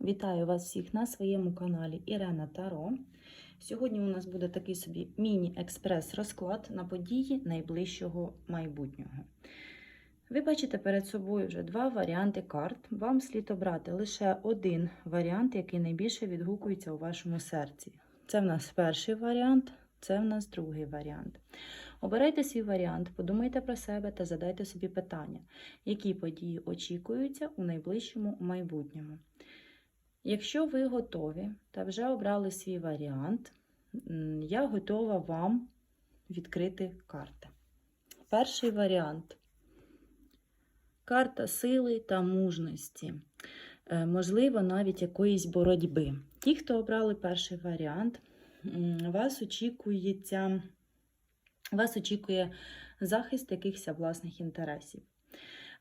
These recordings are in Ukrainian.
Вітаю вас всіх на своєму каналі Ірена Таро. Сьогодні у нас буде такий собі міні-експрес-розклад на події найближчого майбутнього. Ви бачите перед собою вже два варіанти карт. Вам слід обрати лише один варіант, який найбільше відгукується у вашому серці. Це в нас перший варіант, це в нас другий варіант. Обирайте свій варіант, подумайте про себе та задайте собі питання, які події очікуються у найближчому майбутньому. Якщо ви готові та вже обрали свій варіант, я готова вам відкрити карти. Перший варіант карта сили та мужності, Е, можливо, навіть якоїсь боротьби. Ті, хто обрали перший варіант, вас очікується, вас очікує захист якихось власних інтересів.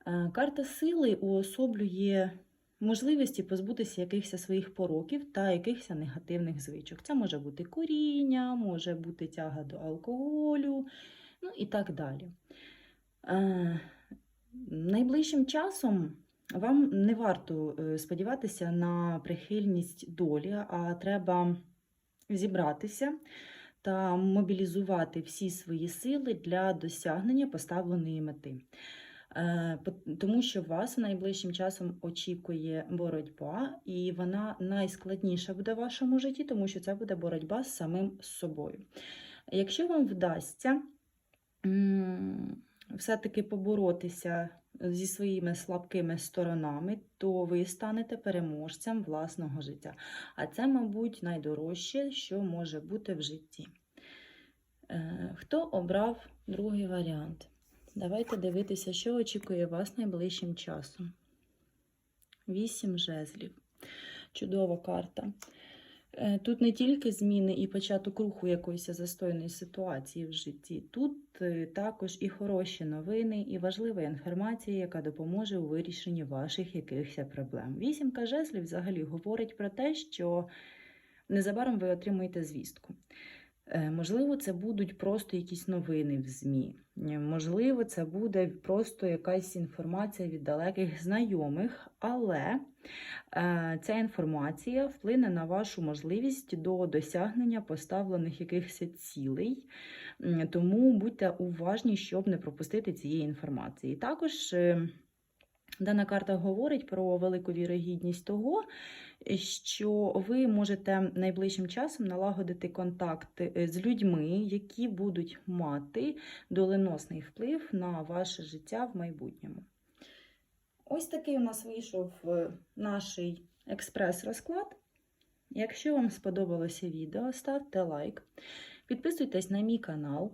Е, Карта сили уособлює можливості позбутися якихось своїх пороків та якихось негативних звичок. Це може бути куріння, може бути тяга до алкоголю, ну і так далі. Е, найближчим часом вам не варто е, сподіватися на прихильність долі, а треба зібратися та мобілізувати всі свої сили для досягнення поставленої мети. Е, Тому що вас найближчим часом очікує боротьба, і вона найскладніша буде в вашому житті, тому що це буде боротьба з самим собою. Якщо вам вдасться все-таки поборотися зі своїми слабкими сторонами, то ви станете переможцем власного життя. А це, мабуть, найдорожче, що може бути в житті. Е, Хто обрав другий варіант? Давайте дивитися, що очікує вас найближчим часом. Вісім жезлів. Чудова карта. Е, Тут не тільки зміни і початок руху якоїсь застойної ситуації в житті, тут е, також і хороші новини, і важлива інформація, яка допоможе у вирішенні ваших якихось проблем. Вісімка жезлів взагалі говорить про те, що незабаром ви отримаєте звістку. Е, Можливо, це будуть просто якісь новини в ЗМІ. Е, Можливо, це буде просто якась інформація від далеких знайомих, але е, ця інформація вплине на вашу можливість до досягнення поставлених якихось цілей. Тому будьте уважні, щоб не пропустити цієї інформації. Також дана карта говорить про велику вірогідність того, що ви можете найближчим часом налагодити контакти е, з людьми, які будуть мати доленосний вплив на ваше життя в майбутньому. Ось такий у нас вийшов е, наш експрес-розклад. Якщо вам сподобалося відео, ставте лайк, підписуйтесь на мій канал.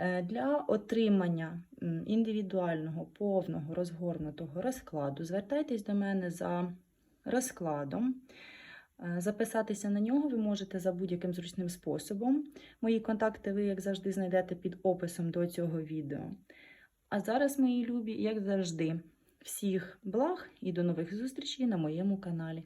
Е, Для отримання індивідуального, повного, розгорнутого розкладу звертайтесь до мене за розкладом. Е, Записатися на нього ви можете за будь-яким зручним способом. Мої контакти ви, як завжди, знайдете під описом до цього відео. А зараз, мої любі, як завжди, всіх благ і до нових зустрічей на моєму каналі.